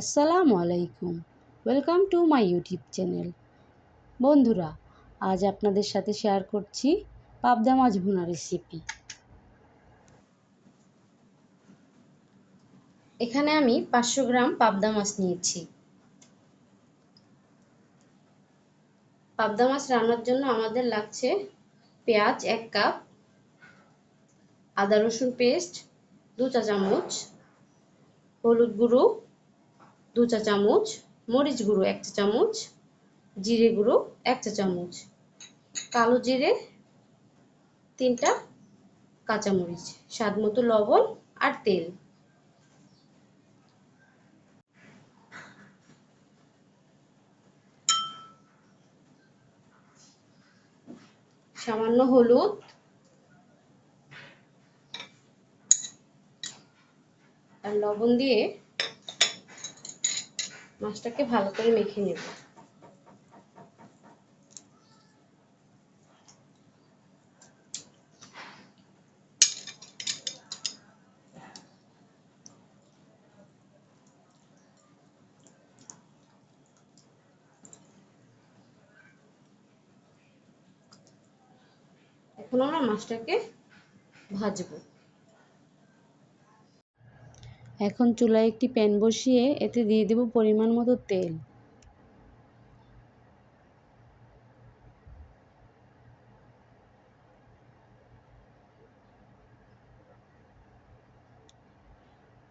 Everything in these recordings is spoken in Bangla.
আসসালামু আলাইকুম। Welcome to my YouTube channel বন্ধুরা, আজ আপনাদের সাথে শেয়ার করছি পাবদা মাছ ভুনা রেসিপি এখানে আমি পাঁচশো গ্রাম পাবদা মাছ নিয়েছি। পাবদা মাছ রান্নার জন্য আমাদের লাগছে পেঁয়াজ এক কাপ, আদা রসুন পেস্ট দু চা চামচ, হলুদ গুঁড়ো দু চা চামচ, মরিচ গুঁড়ো এক চা চামচ, জিরে গুঁড়ো এক চা চামচ, কালো জিরে তিনটা কাঁচামরিচ, স্বাদ মতো লবণ আর তেল। সামান্য হলুদ। আর লবণ দিয়ে মাছটাকে ভালো করে মেখে নেব। এখন আমরা মাছটাকে ভাজবো। এখন চুলায় একটি প্যান বসিয়ে এতে দিয়ে দেব পরিমাণ মতো তেল।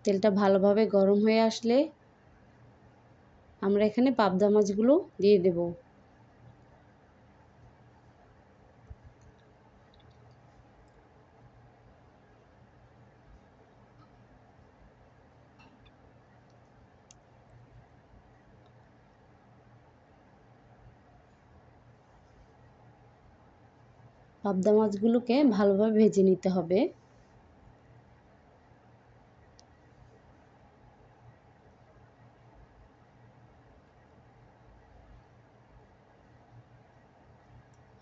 তেলটা ভালোভাবে গরম হয়ে আসলে আমরা এখানে পাবদা মাছগুলো দিয়ে দেবো। পাবদা মাছগুলোকে ভালোভাবে ভেজে নিতে হবে।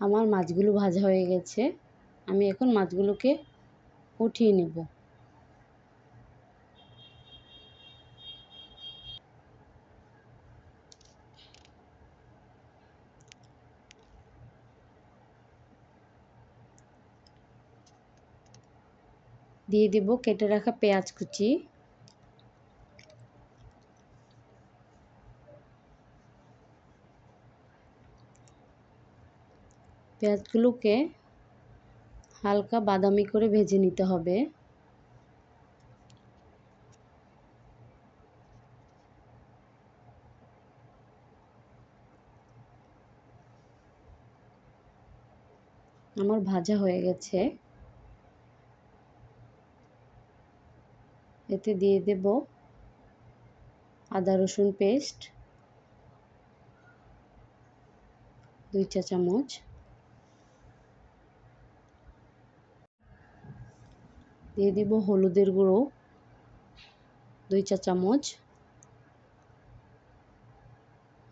আমার মাছগুলো ভাজা হয়ে গেছে। আমি এখন মাছগুলোকে উঠিয়ে নেব। দিয়ে দেব কেটে রাখা পেঁয়াজ কুচি। পেঁয়াজগুলোকে হালকা বাদামি করে ভেজে নিতে হবে। আমার ভাজা হয়ে গেছে। এতে দিয়ে দেব আদা, রসুন পেস্ট, দুই চা চামচ। দিয়ে দিব হলুদের গুঁড়ো, দুই চা চামচ।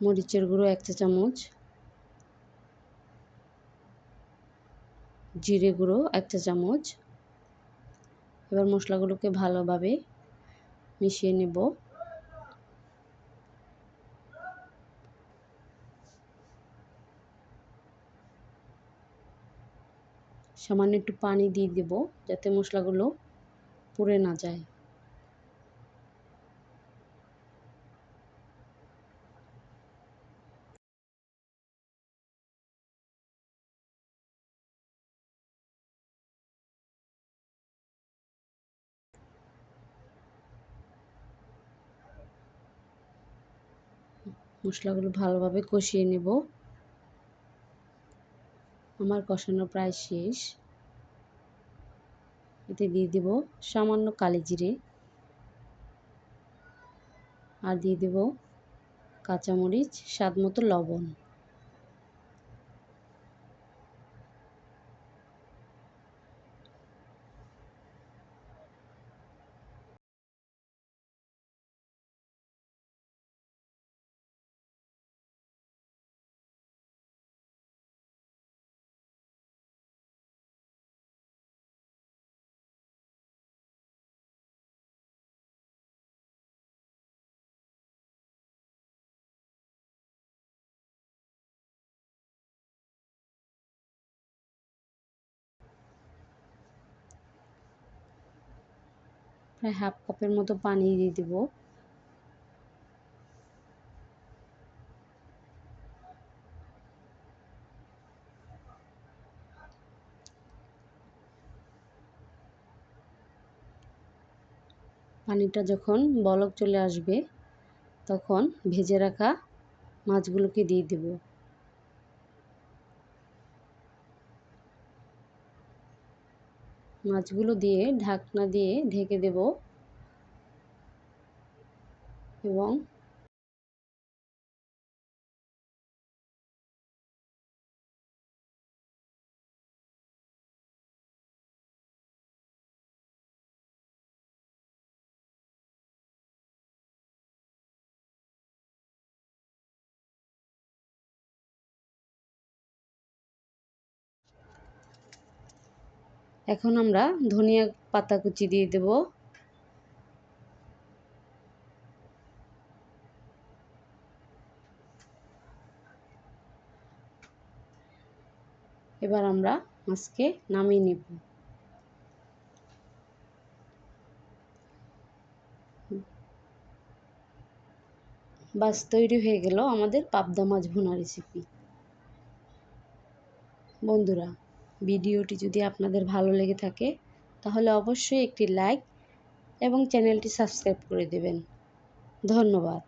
মরিচের গুঁড়ো এক চা চামচ। জিরে গুঁড়ো এক চা চামচ। এবার মশলাগুলোকে ভালোভাবে মিশিয়ে নেব। সামান্য একটু পানি দিয়ে দেব যাতে মশলাগুলো পুড়ে না যায়। মশলাগুলো ভালোভাবে কষিয়ে নেব। আমার কষানো প্রায় শেষ। এতে দিয়ে দেব সামান্য কালি জিরে। আর দিয়ে দেব কাঁচামরিচ স্বাদ মতো লবণ। প্রায় হাফ কাপের মতো পানি দিয়ে দিব। পানিটা যখন বলক চলে আসবে, তখন ভেজে রাখা মাছগুলোকে দিয়ে দেব। মাছগুলো দিয়ে ঢাকনা দিয়ে ঢেকে দেব এবং এখন আমরা ধনিয়া পাতা কুচি দিয়ে দেব। এবার আমরা মাছকে নামিয়ে নেব। বাস তৈরি হয়ে গেল আমাদের পাবদা মাছ ভুনা রেসিপি বন্ধুরা ভিডিওটি যদি আপনাদের ভালো লেগে থাকে, তাহলে অবশ্যই একটি লাইক এবং চ্যানেলটি সাবস্ক্রাইব করে দেবেন। ধন্যবাদ।